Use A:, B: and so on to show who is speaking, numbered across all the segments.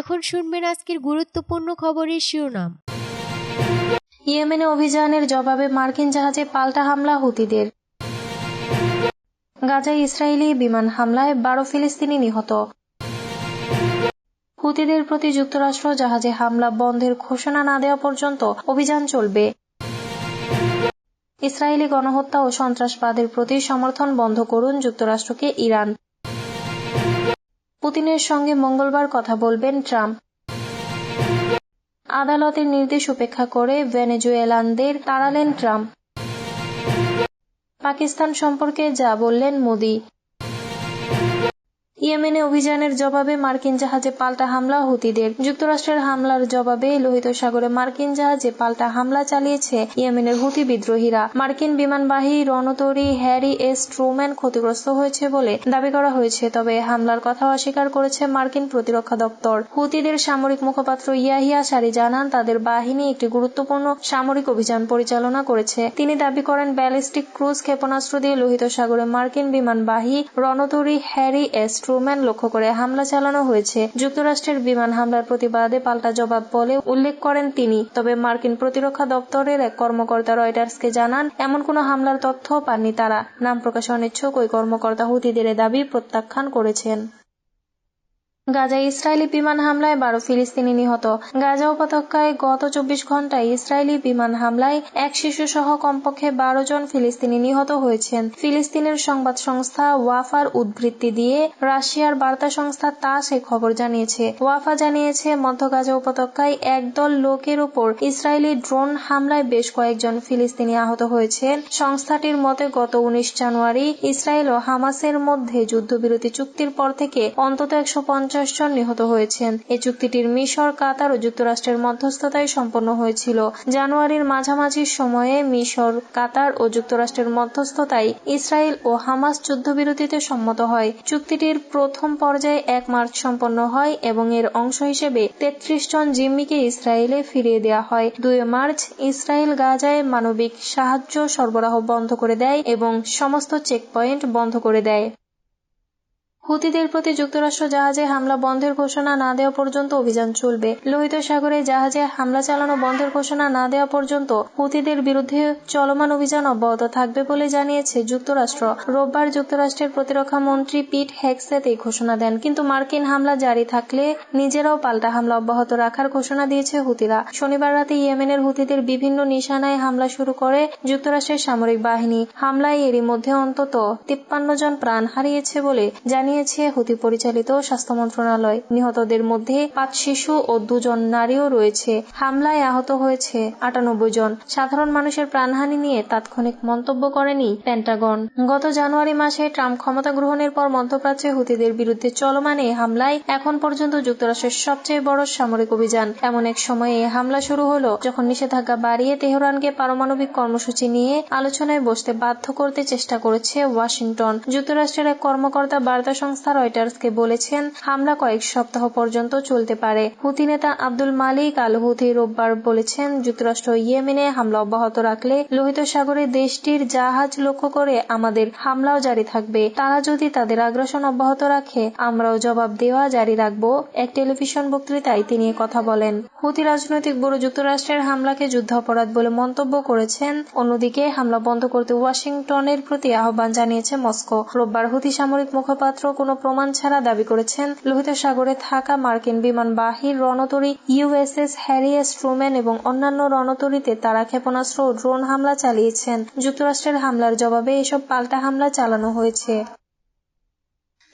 A: এখন শুনবেন আজকের গুরুত্বপূর্ণ খবরের শিরোনাম।
B: ইয়েমেনে অভিযানের জবাবে মার্কিন জাহাজে পাল্টা হামলা হুতিদের। গাজায় ইসরায়েলি বিমান হামলায় বারো ফিলিস্তিনি নিহত। হুতিদের প্রতি যুক্তরাষ্ট্র জাহাজে হামলা বন্ধের ঘোষণা না দেওয়া পর্যন্ত অভিযান চলবে। ইসরায়েলি গণহত্যা ও সন্ত্রাসবাদের প্রতি সমর্থন বন্ধ করুন যুক্তরাষ্ট্রকে ইরান। পুতিনের সঙ্গে মঙ্গলবার কথা বলবেন ট্রাম্প। আদালতের নির্দেশ উপেক্ষা করে ভেনেজুয়েলানদের তাড়ালেন ট্রাম্প। পাকিস্তান সম্পর্কে যা বললেন মোদি। ইয়েমেনে অভিযানের জবাবে মার্কিন জাহাজে পাল্টা হামলা, হুতিদের যুক্তরাষ্ট্রের হামলার জবাবে লোহিত সাগরে মার্কিন জাহাজে পাল্টা হামলা চালিয়েছে ইয়েমেনের হুতি বিদ্রোহীরা। মার্কিন বিমানবাহী রণতরী হ্যারি এস ট্রুম্যান ক্ষতিগ্রস্ত হয়েছে বলে দাবি করা হয়েছে, তবে হামলার কথা অস্বীকার করেছে মার্কিন প্রতিরক্ষা দপ্তর। হুতিদের সামরিক মুখপাত্র ইয়াহিয়া সারি জানান, তাদের বাহিনী একটি গুরুত্বপূর্ণ সামরিক অভিযান পরিচালনা করেছে। তিনি দাবি করেন, ব্যালিস্টিক ক্রুজ ক্ষেপণাস্ত্র দিয়ে লোহিত সাগরে মার্কিন বিমানবাহী রণতরী হ্যারি এস ট্রুম্যান লক্ষ্য করে হামলা চালানো হয়েছে। যুক্তরাষ্ট্রের বিমান হামলার প্রতিবাদে পাল্টা জবাব বলে উল্লেখ করেন তিনি। তবে মার্কিন প্রতিরক্ষা দপ্তরের এক কর্মকর্তা রয়টার্সকে জানান, এমন কোনো হামলার তথ্য পাননি তারা। নাম প্রকাশে অনিচ্ছুক ওই কর্মকর্তা হুতিদের দাবি প্রত্যাখ্যান করেছেন। গাজায় ইসরায়েলি বিমান হামলায় বারো ফিলিস্তিনি নিহত। গাজা উপত্যকায় গত চব্বিশ ঘন্টায় ইসরায়েলি বিমান হামলায় এক শিশু সহ কমপক্ষে বারো জন ফিলিস্তিনি নিহত হয়েছেন। ফিলিস্তিনের সংবাদ সংস্থা ওয়াফার উদ্বৃত্তি দিয়ে রাশিয়ার বার্তা সংস্থা তাস এ খবর জানিয়েছে। ওয়াফা জানিয়েছে, মধ্য গাজা উপত্যকায় একদল লোকের উপর ইসরায়েলি ড্রোন হামলায় বেশ কয়েকজন ফিলিস্তিনি আহত হয়েছেন। সংস্থাটির মতে, গত উনিশ জানুয়ারি ইসরায়েল ও হামাসের মধ্যে যুদ্ধবিরতি চুক্তির পর থেকে অন্তত একশো পঞ্চাশ পঞ্চাশ জন নিহত হয়েছেন। এই চুক্তিটির মিশর, কাতার ও যুক্তরাষ্ট্রের মধ্যস্থতায় সম্পন্ন হয়েছিল। জানুয়ারির মাঝামাঝি সময়ে মিশর, কাতার ও যুক্তরাষ্ট্রের মধ্যস্থতায় ইসরায়েল ও হামাস যুদ্ধবিরতিতে সম্মত হয়। চুক্তিটির প্রথম পর্যায়ে এক মার্চ সম্পন্ন হয় এবং এর অংশ হিসেবে তেত্রিশ জন জিম্মিকে ইসরায়েলে ফিরিয়ে দেওয়া হয়। দুই মার্চ ইসরায়েল গাজায় মানবিক সাহায্য সরবরাহ বন্ধ করে দেয় এবং সমস্ত চেকপয়েন্ট বন্ধ করে দেয়। হুতিদের প্রতি যুক্তরাষ্ট্র জাহাজে হামলা বন্ধের ঘোষণা না দেওয়া পর্যন্ত অভিযান চলবে। লোহিত সাগরে জাহাজে হামলা চালানো বন্ধের ঘোষণা না দেওয়া পর্যন্ত হুতিদের বিরুদ্ধে চলমান অভিযান অব্যাহত থাকবে বলে জানিয়েছে যুক্তরাষ্ট্র। রোববার যুক্তরাষ্ট্রের প্রতিরক্ষা মন্ত্রী পিট হেক্সেত এই ঘোষণা দেন। কিন্তু মার্কিন হামলা জারি থাকলে নিজেরাও পাল্টা হামলা অব্যাহত রাখার ঘোষণা দিয়েছে হুতিরা। শনিবার রাতে ইয়েমেনের হুতিদের বিভিন্ন নিশানায় হামলা শুরু করে যুক্তরাষ্ট্রের সামরিক বাহিনী। হামলায় এরই মধ্যে অন্তত তিপ্পান্ন জন প্রাণ হারিয়েছে বলে জানিয়ে জানিয়েছে হুতি পরিচালিত স্বাস্থ্য মন্ত্রণালয়। নিহতদের মধ্যে পাঁচ শিশু ও দুজন নারীও রয়েছে। হামলায় আহত হয়েছে আটানব্বই জন। সাধারণ মানুষের প্রাণহানি নিয়ে তাৎক্ষণিক মন্তব্য করেনি পেন্টাগন। গত জানুয়ারি মাসে ট্রাম্প ক্ষমতা গ্রহণের পর মধ্যপ্রাচ্যে হুতিদের বিরুদ্ধে চলমান এই হামলায় এখন পর্যন্ত যুক্তরাষ্ট্রের সবচেয়ে বড় সামরিক অভিযান। এমন এক সময়ে এই হামলা শুরু হলো যখন নিষেধাজ্ঞা বাড়িয়ে তেহরানকে পারমাণবিক কর্মসূচি নিয়ে আলোচনায় বসতে বাধ্য করতে চেষ্টা করেছে ওয়াশিংটন। যুক্তরাষ্ট্রের এক কর্মকর্তা বার্তা সংস্থা রয়টার্সকে বলেছেন, হামলা কয়েক সপ্তাহ পর্যন্ত চলতে পারে। হুতি নেতা আব্দুল মালিক আল হুথি রোববার বলেছেন, যুক্তরাষ্ট্র ইয়েমেনে হামলা অব্যাহত রাখলে লোহিত সাগরে দেশটির জাহাজ লক্ষ্য করে আমাদের হামলাও জারি থাকবে। তারা যদি তাদের আগ্রাসন অব্যাহত রাখে, আমরাও জবাব দেওয়া জারি রাখব, এক টেলিভিশন বক্তৃতায় তিনি কথা বলেন। হুতি রাজনৈতিক ব্যুরো যুক্তরাষ্ট্রের হামলাকে যুদ্ধ অপরাধ বলে মন্তব্য করেছেন, অন্যদিকে হামলা বন্ধ করতে ওয়াশিংটনের প্রতি আহ্বান জানিয়েছে মস্কো। রোববার হুতি সামরিক মুখপাত্র কোনো প্রমাণ ছাড়া দাবি করেছেন। লোহিত সাগরে থাকা মার্কিন বিমান বাহির রণতরী ইউএসএস হ্যারি এস ট্রুম্যান এবং অন্যান্য রণতরীতে তারা ক্ষেপণাস্ত্র ও ড্রোন হামলা চালিয়েছেন। যুক্তরাষ্ট্রের হামলার জবাবে এসব পাল্টা হামলা চালানো হয়েছে।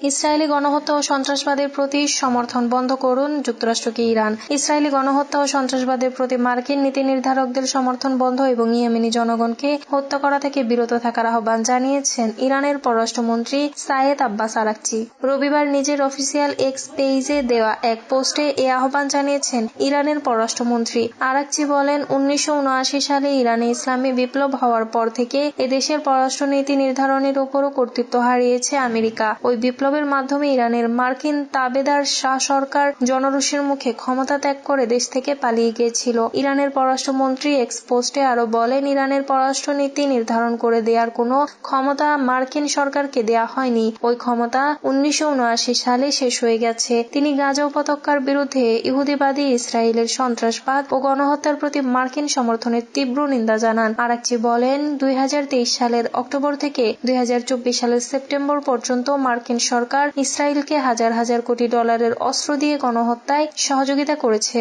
B: ইসরায়েলি গণহত্যা ও সন্ত্রাসবাদের প্রতি সমর্থন বন্ধ করুন যুক্তরাষ্ট্রকে ইরান। ইসরায়েলি গণহত্যা ও সন্ত্রাসবাদের প্রতি মার্কিন নীতি নির্ধারকদের সমর্থন বন্ধ এবং ইয়েমেনি জনগণকে হত্যা করা থেকে বিরত থাকার আহ্বান জানিয়েছেন ইরানের পররাষ্ট্রমন্ত্রী সায়েদ আব্বাস আরাকচি। রবিবার নিজের অফিসিয়াল এক্স পেজে দেওয়া এক পোস্টে এ আহ্বান জানিয়েছেন ইরানের পররাষ্ট্রমন্ত্রী। আরাকচি বলেন, উনিশশো উনআশি সালে ইরানে ইসলামী বিপ্লব হওয়ার পর থেকে এদেশের পররাষ্ট্রনীতি নির্ধারণের উপরও কর্তৃত্ব হারিয়েছে আমেরিকা। ওই বিপ্লব বিপ্লবের মাধ্যমে ইরানের মার্কিন তাবেদার শাহ সরকার জনরোষের মুখে ক্ষমতা ত্যাগ করে দেশ থেকে পালিয়ে গিয়েছিল। ইরানের পররাষ্ট্রমন্ত্রী এক্সপোস্টে আরও বলেন, ইরানের পররাষ্ট্রনীতি নির্ধারণ করে দেওয়ার কোনো ক্ষমতা মার্কিন সরকারকে দেয়া হয়নি। ওই ক্ষমতা উনিশশো সালে শেষ হয়ে গেছে। তিনি গাজা উপত্যকার বিরুদ্ধে ইহুদিবাদী ইসরায়েলের সন্ত্রাসবাদ ও গণহত্যার প্রতি মার্কিন সমর্থনের তীব্র নিন্দা জানান। আরাকচি বলেন, দুই হাজার তেইশ সালের অক্টোবর থেকে দুই হাজার চব্বিশ সালের সেপ্টেম্বর পর্যন্ত মার্কিন সরকার ইসরায়েলকে হাজার হাজার কোটি ডলারের অস্ত্র দিয়ে গণহত্যায় সহযোগিতা করেছে।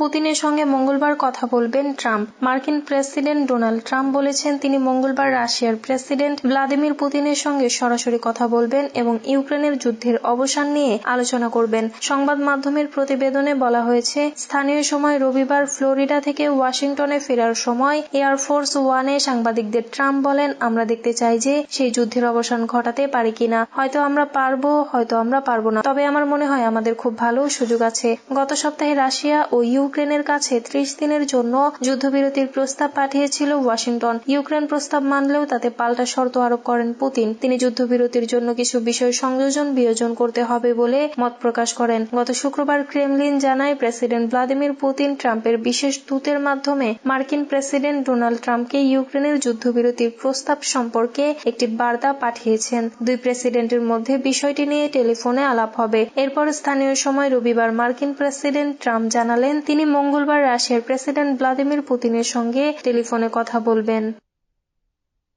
B: পুতিনের সঙ্গে মঙ্গলবার কথা বলবেন ট্রাম্প। মার্কিন প্রেসিডেন্ট ডোনাল্ড ট্রাম্প বলেছেন, তিনি মঙ্গলবার রাশিয়ার প্রেসিডেন্ট ভ্লাদিমির পুতিনের সঙ্গে সরাসরি কথা বলবেন এবং ইউক্রেনের যুদ্ধের অবসান নিয়ে আলোচনা করবেন। সংবাদ মাধ্যমের প্রতিবেদনে বলা হয়েছে, স্থানীয় সময় রবিবার ফ্লোরিডা থেকে ওয়াশিংটনে ফেরার সময় এয়ারফোর্স ওয়ানে সাংবাদিকদের ট্রাম্প বলেন, আমরা দেখতে চাই যে সেই যুদ্ধের অবসান ঘটাতে পারি কিনা। হয়তো আমরা পারব, হয়তো আমরা পারব না। তবে আমার মনে হয় আমাদের খুব ভালো সুযোগ আছে। গত সপ্তাহে রাশিয়া ও ইউ ইউক্রেনের কাছে ত্রিশ দিনের জন্য যুদ্ধবিরতির প্রস্তাব পাঠিয়েছিল ওয়াশিংটন। ইউক্রেন প্রস্তাব মানলেও তাতে পাল্টা শর্ত আরোপ করেন পুতিন। তিনি যুদ্ধবিরতির জন্য কিছু বিষয় সংযোজন বিয়োজন করতে হবে বলে মত প্রকাশ করেন। গত শুক্রবার ক্রেমলিন জানায় প্রেসিডেন্ট ভ্লাদিমির পুতিন ট্রাম্পের বিশেষ দূতের মাধ্যমে মার্কিন প্রেসিডেন্ট ডোনাল্ড ট্রাম্পকে ইউক্রেনের যুদ্ধবিরতির প্রস্তাব সম্পর্কে একটি বার্তা পাঠিয়েছেন। দুই প্রেসিডেন্টের মধ্যে বিষয়টি নিয়ে টেলিফোনে আলাপ হবে। এরপর স্থানীয় সময় রবিবার মার্কিন প্রেসিডেন্ট ট্রাম্প জানালেন তিনি মঙ্গলবার রাশিয়ার প্রেসিডেন্ট ভ্লাদিমির পুতিনের সঙ্গে টেলিফোনে কথা বলবেন।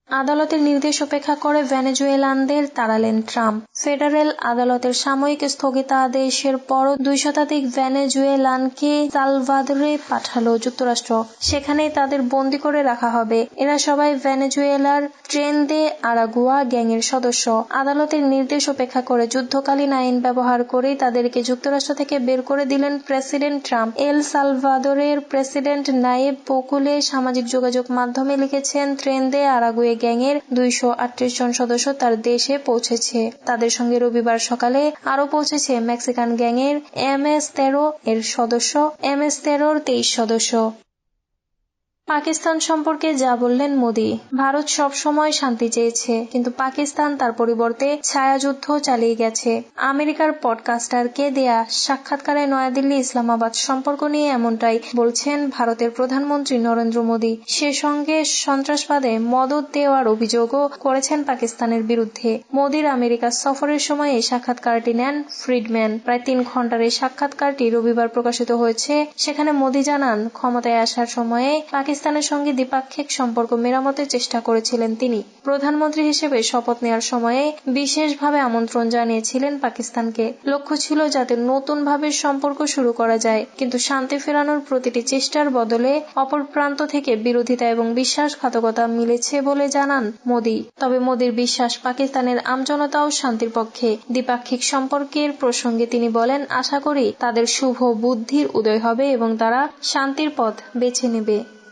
B: আদালতের নির্দেশ উপেক্ষা করে ভেনেজুয়েলানদের তাড়ালেন ট্রাম্প। ফেডারেল আদালতের সাময়িক স্থগিতাদেশের পর দুই শতাধিক ভেনেজুয়েলানকে সালভাদরে পাঠালো যুক্তরাষ্ট্র। সেখানেই তাদের বন্দি করে রাখা হবে। এরা সবাই ভেনেজুয়েলার ট্রেন দে আরাগুয়া গ্যাংয়ের সদস্য। আদালতের নির্দেশ উপেক্ষা করে যুদ্ধকালীন আইন ব্যবহার করেই তাদেরকে যুক্তরাষ্ট্র থেকে বের করে দিলেন প্রেসিডেন্ট ট্রাম্প। এল সালভাদরের প্রেসিডেন্ট নায়েব পকুলে সামাজিক যোগাযোগ মাধ্যমে লিখেছেন ট্রেন দে আরাগুয়ে গ্যাংয়ের দুইশো আটত্রিশ জন সদস্য তার দেশে পৌঁছেছে। তাদের সঙ্গে রবিবার সকালে আরও পৌঁছেছে মেক্সিকান গ্যাংয়ের এম এস তেরো এর সদস্য, এম এস তেরোর তেইশ সদস্য। পাকিস্তান সম্পর্কে যা বললেন মোদী, ভারত সব সময় শান্তি চেয়েছে, কিন্তু পাকিস্তান তার পরিবর্তে ছায়াযুদ্ধ চালিয়ে গেছে। আমেরিকার পডকাস্টারকে দেয়া সাক্ষাৎকারে নয়াদিল্লি ইসলামাবাদ সম্পর্ক নিয়ে এমনটাই বলছেন ভারতের প্রধানমন্ত্রী নরেন্দ্র মোদী। সে সঙ্গে সন্ত্রাসবাদে মদত দেওয়ার অভিযোগও করেছেন পাকিস্তানের বিরুদ্ধে। মোদীর আমেরিকা সফরের সময় এই সাক্ষাৎকারটি নেন ফ্রিডম্যান। প্রায় তিন ঘণ্টার এই সাক্ষাৎকারটি রবিবার প্রকাশিত হয়েছে। সেখানে মোদী জানান, ক্ষমতায় আসার সময়ে পাকিস্তান পাকিস্তানের সঙ্গে দ্বিপাক্ষিক সম্পর্ক মেরামতের চেষ্টা করেছিলেন তিনি। প্রধানমন্ত্রী হিসেবে শপথ নেওয়ার সময়ে বিশেষভাবে আমন্ত্রণ জানিয়েছিলেন পাকিস্তানকে। লক্ষ্য ছিল যাতে নতুনভাবে সম্পর্ক শুরু করা যায়, কিন্তু শান্তি ফেরানোর প্রতিটি চেষ্টার বদলে অপর প্রান্ত থেকে বিরোধিতা এবং বিশ্বাসঘাতকতা মিলেছে বলে জানান মোদী। তবে মোদীর বিশ্বাস পাকিস্তানের আমজনতাও শান্তির পক্ষে দ্বিপাক্ষিক সম্পর্কের প্রসঙ্গে তিনি বলেন, আশা করি তাদের শুভ বুদ্ধির উদয় হবে এবং তারা শান্তির পথ বেছে নেবে।